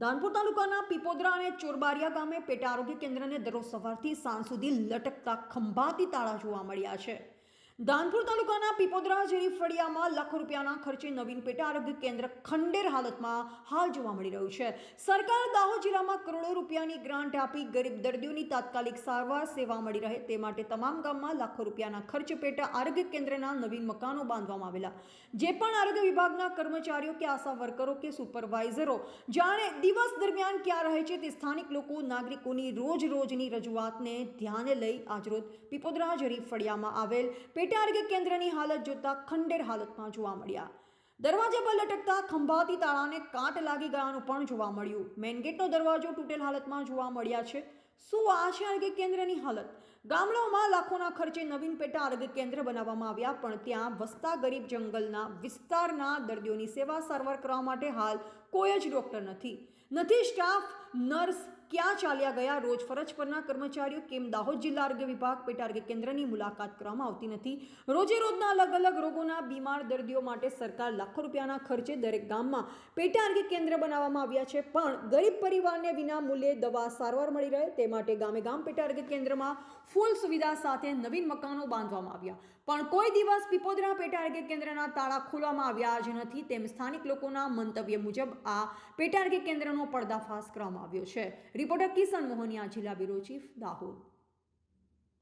ધાનપુર તાલુકાના પીપોદરા અને ચોરબારિયા ગામે પેટા આરોગ્ય કેન્દ્રને દરરોજ સવારથી સાંજ સુધી લટકતા ખંભાતી તાળા જોવા મળ્યા છે. ધાનપુર તાલુકાના પીપોદરા જેવી ફળિયામાં લાખો રૂપિયાના ખર્ચે નવીન પેટા આરોગ્ય કેન્દ્ર ખંડેર હાલતમાં હાલ જોવા મળી રહ્યું છે. સરકાર દાહોદ જિલ્લામાં કરોડો રૂપિયાની ગ્રાન્ટ આપી ગરીબ દર્દીઓની તાત્કાલિક સારવાર સેવા મળી રહે તે માટે તમામ ગામમાં લાખો રૂપિયાના ખર્ચ પેટા આરોગ્ય કેન્દ્રના નવીન મકાનો બાંધવામાં આવેલા. જે પણ આરોગ્ય વિભાગના કર્મચારીઓ કે આશા વર્કરો કે સુપરવાઇઝરો જાણે દિવસ દરમિયાન ક્યાં રહે છે તે સ્થાનિક લોકો નાગરિકોની રોજ રોજની રજૂઆતને ધ્યાને લઈ આજરોજ પીપોદરા જરી ફળિયામાં આવેલ પેટા આરોગ્ય કેન્દ્રની હાલત જોતા ખંડેર હાલતમાં જોવા મળ્યા. દરવાજા પર લટકતા ખંભાતી તાળાને કાટ લાગી ગયાનું પણ જોવા મળ્યું. મેઇન ગેટનો દરવાજો તૂટેલ હાલતમાં જોવા મળ્યા છે. શું આ આરોગ્ય કેન્દ્રની હાલત? ગામડાઓમાં લાખોના ખર્ચે નવીન પેટા આરોગ્ય કેન્દ્ર બનાવવામાં આવ્યા, પણ ત્યાં વસતા ગરીબ જંગલના વિસ્તારના દર્દીઓની સેવા સારવાર કરવા માટે હાલ કોઈ જ ડૉક્ટર નથી. નથી સ્ટાફ, નર્સ ક્યાં ચાલ્યા ગયા? રોજ ફરજ પરના કર્મચારીઓ કેમ દાહોદ જિલ્લા આરોગ્ય વિભાગ, પેટા આરોગ્ય કેન્દ્રની મુલાકાત કરવામાં આવતી નથી? રોજે રોજના અલગ અલગ રોગોના, બીમાર દર્દીઓ માટે સરકાર લાખો રૂપિયાના ખર્ચે દરેક ગામમાં પેટા આરોગ્ય કેન્દ્ર બનાવવામાં આવ્યા છે. પણ ગરીબ પરિવારને વિના મૂલ્યે દવા સારવાર મળી રહે તે માટે ગામે ગામ પેટા આરોગ્ય કેન્દ્રમાં ફૂલ સુવિધા સાથે નવીન મકાનો બાંધવામાં આવ્યા. પણ કોઈ દિવસ પીપોદરા પેટા આરોગ્ય કેન્દ્રના તાળા ખોલવામાં આવ્યા જ નથી. તેમ સ્થાનિક લોકોના મંતવ્ય મુજબ આ પેટા આરોગ્ય કેન્દ્રનો પર્દાફાશ કરવામાં આવ્યો છે. રિપોર્ટર કિશન મોહનિયા જિલ્લા બ્યુરો ચીફ દાહોદ.